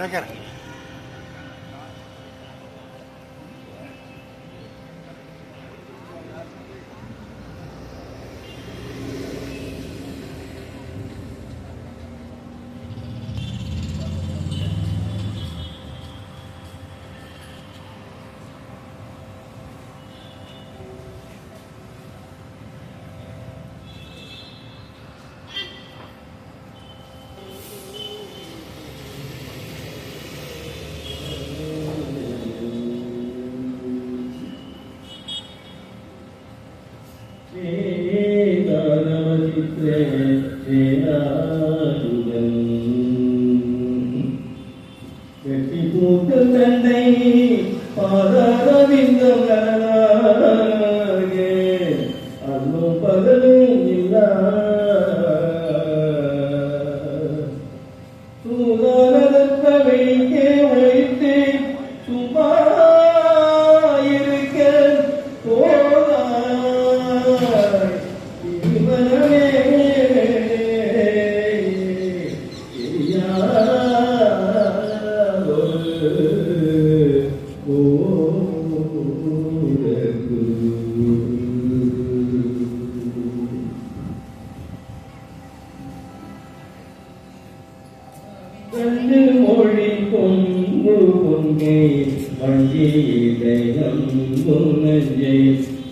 だから கட்டி போட்டு தந்தை பாதாரவிந்தம் கரலா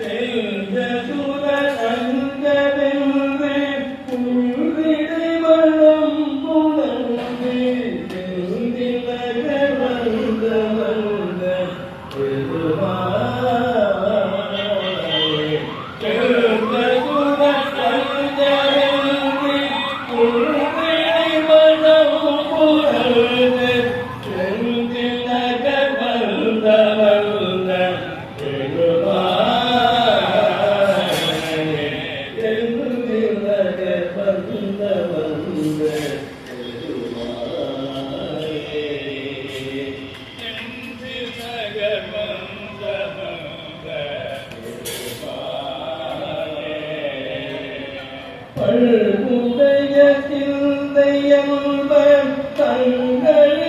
tem தங்கள் உடைய சிந்தையன்பர் தங்கள்